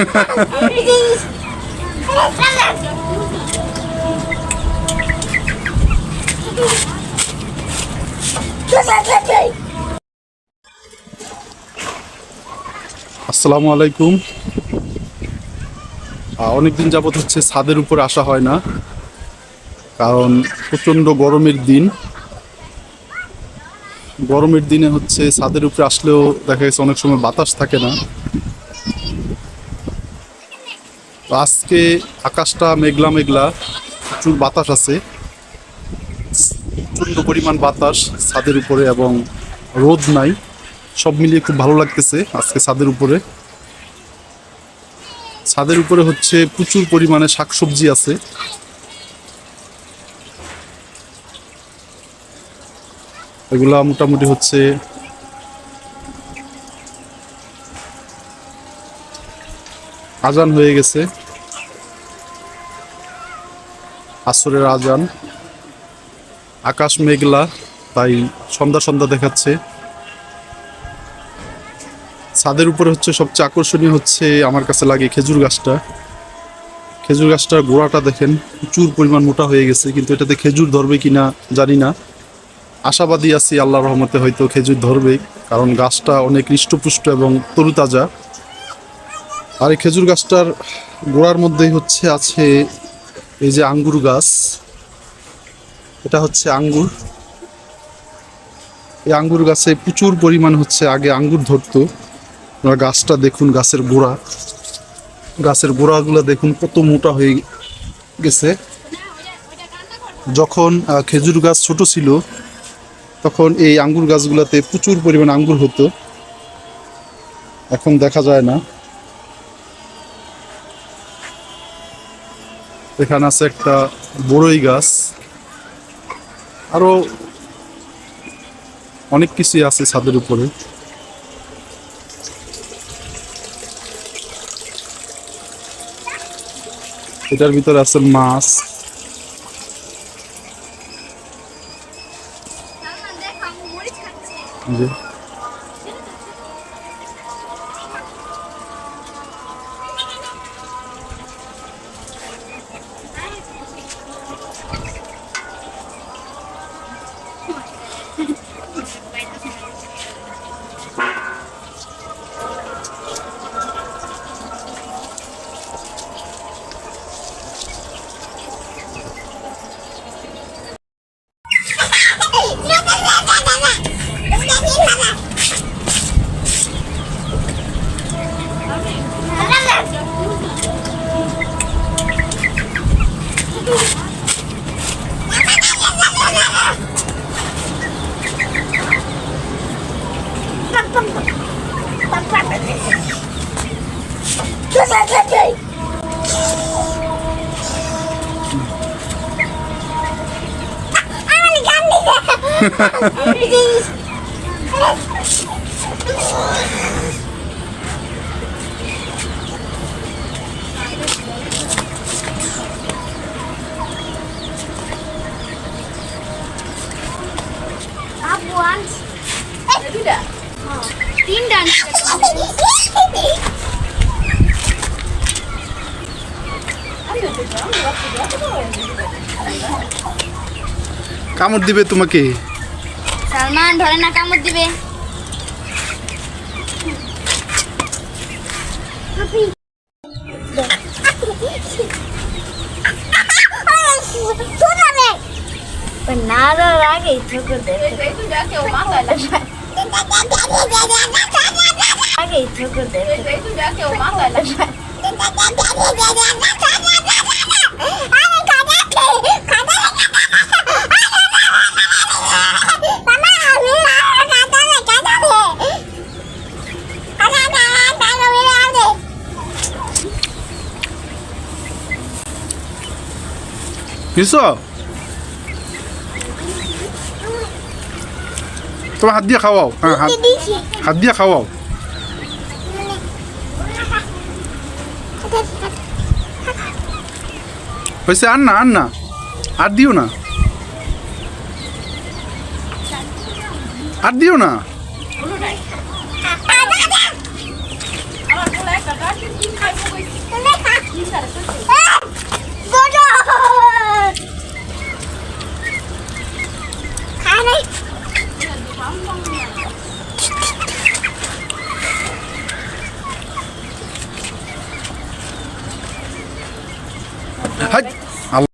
আসসালামু আলাইকুম। অনেকদিন যাবত হচ্ছে ছাদের উপর আসা হয় না, কারণ প্রচণ্ড গরমের দিন। গরমের দিনে হচ্ছে ছাদের উপরে আসলেও দেখা গেছে অনেক সময় বাতাস থাকে না। আজকে আকাশটা মেঘলা মেঘলা, প্রচুর বাতাস আছে। প্রচণ্ড পরিমাণ বাতাস ছাদের উপরে এবং রোদ নাই। সব মিলিয়ে খুব ভালো লাগতেছে আজকে ছাদের উপরে। ছাদের উপরে হচ্ছে প্রচুর পরিমাণে শাকসবজি আছে। এগুলা মোটামুটি হচ্ছে আজান হয়ে গেছে। আসরের আজান। আকাশ মেঘলা, তাই সন্ধ্যা সন্ধ্যা দেখাচ্ছে। ছাদের উপরে হচ্ছে সবচেয়ে আকর্ষণীয় হচ্ছে আমার কাছে লাগে খেজুর গাছটা। খেজুর গাছটার গোড়াটা দেখেন, প্রচুর পরিমাণ মোটা হয়ে গেছে, কিন্তু এটাতে খেজুর ধরবে কিনা জানি না। আশাবাদী আছি আল্লাহ রহমতে হয়তো খেজুর ধরবে, কারণ গাছটা অনেক হৃষ্টপুষ্ট এবং তরুতাজা। আর এই খেজুর গাছটার গোড়ার মধ্যেই হচ্ছে আছে এই যে আঙ্গুর গাছ, এটা হচ্ছে আঙ্গুর। এই আঙ্গুর গাছে প্রচুর পরিমাণ হচ্ছে আগে আঙ্গুর ধরতো। গাছটা দেখুন, গাছের গোড়া। গাছের গোড়াগুলো দেখুন, কত মোটা হয়ে গেছে। যখন খেজুর গাছ ছোট ছিল, তখন এই আঙ্গুর গাছগুলোতে প্রচুর পরিমাণ আঙ্গুর হতো। এখন দেখা যায় না। এখানে আছে একটা বড়ই গাছ। আরও অনেক কিছুই আছে ছাদের উপরে। এটার ভিতরে আছে মাছ। যে তিনটা কামড় দিবে তোমাকে সালমান ধরে না কামড় দিবে নাড়ার আগেই ঠোকর দেবে আগেই ঠোকর দেবে বুঝছ তোমার হাত দিয়ে খাওয়াও। হ্যাঁ হাত হাত দিয়ে খাওয়াও। হয়েছে আর না আর না। আর দিও না। আর দিও না। はい。